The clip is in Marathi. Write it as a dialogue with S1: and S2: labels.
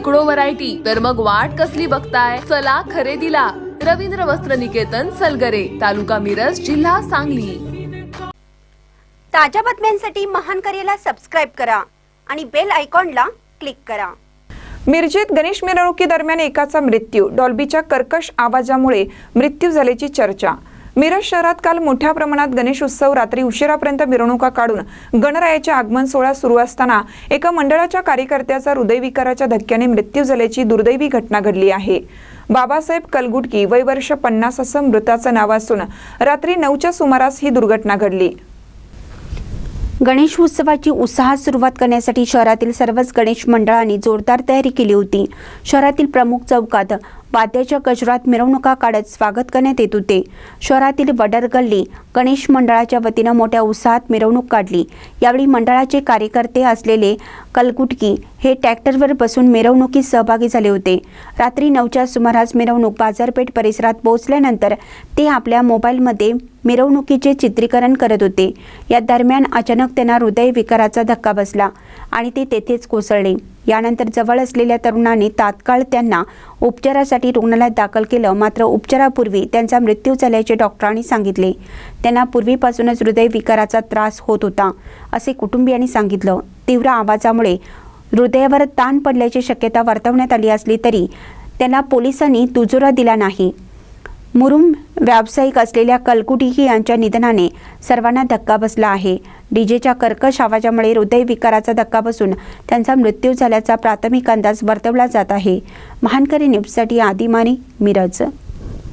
S1: शेकडो व्हरायटी तर मग वाट कसली बघताय? चला खरेदीला. रवींद्र वस्त्र निकेतन सलगरे तालुका मिरज जिल्हा सांगली.
S2: ताज्या बातम्यांसाठी महान करेला सबस्क्राईब करा आणि बेल आयकॉनला क्लिक करा.
S3: मिरजेत गणेश मिरवणुकीदरम्यान एकाचा मृत्यू. डॉल्बीच्या कर्कश आवाजामुळे मृत्यू झाल्याची चर्चा. मिरज शहरात काल मोठ्या प्रमाणात गणेश उत्सव रात्री उशिरापर्यंत मिरवणुका काढून गणरायाचे आगमन सोहळा सुरू असताना एका मंडळाच्या कार्यकर्त्याचा हृदयविकाराच्या धक्क्याने मृत्यू झाल्याची दुर्दैवी घटना घडली आहे. बाबासाहेब कलगुटकी वय वर्ष पन्नास असं मृताचं नाव असून रात्री नऊच्या सुमारास ही दुर्घटना घडली.
S2: गणेश उत्सवाची उत्साहात सुरुवात करण्यासाठी शहरातील सर्वच गणेश मंडळांनी जोरदार तयारी केली होती. शहरातील प्रमुख चौकात वाद्याच्या गजरात मिरवणुका काढत स्वागत करण्यात येत होते. शहरातील वडर गल्ली गणेश मंडळाच्या वतीनं मोठ्या उत्साहात मिरवणूक काढली. यावेळी मंडळाचे कार्यकर्ते असलेले कलगुटकी हे ट्रॅक्टरवर बसून मिरवणुकीत सहभागी झाले होते. रात्री नऊच्या सुमारास मिरवणूक बाजारपेठ परिसरात पोहोचल्यानंतर ते आपल्या मोबाईलमध्ये मिरवणुकीचे चित्रीकरण करत होते. या दरम्यान अचानक त्यांना हृदयविकाराचा धक्का बसला आणि ते तेथेच कोसळले. यानंतर जवळ असलेल्या तरुणाने तात्काळ त्यांना उपचारासाठी रुग्णालयात दाखल केलं. मात्र उपचारापूर्वी त्यांचा मृत्यू झाल्याचे डॉक्टरांनी सांगितले. त्यांना पूर्वीपासूनच हृदयविकाराचा त्रास होत होता असे कुटुंबियांनी सांगितलं. तीव्र आवाजामुळे हृदयावर ताण पडल्याची शक्यता वर्तवण्यात आली असली तरी त्यांना पोलिसांनी तुजोरा दिला नाही. मुरुम व्यावसायिक असलेल्या कलकुटीही यांच्या निधनाने सर्वांना धक्का बसला आहे. डीजेच्या कर्कश आवाजामुळे हृदयविकाराचा धक्का बसून त्यांचा मृत्यू झाल्याचा प्राथमिक अंदाज वर्तवला जात आहे. महानकरी न्यूजसाठी आदिमानी मिरज.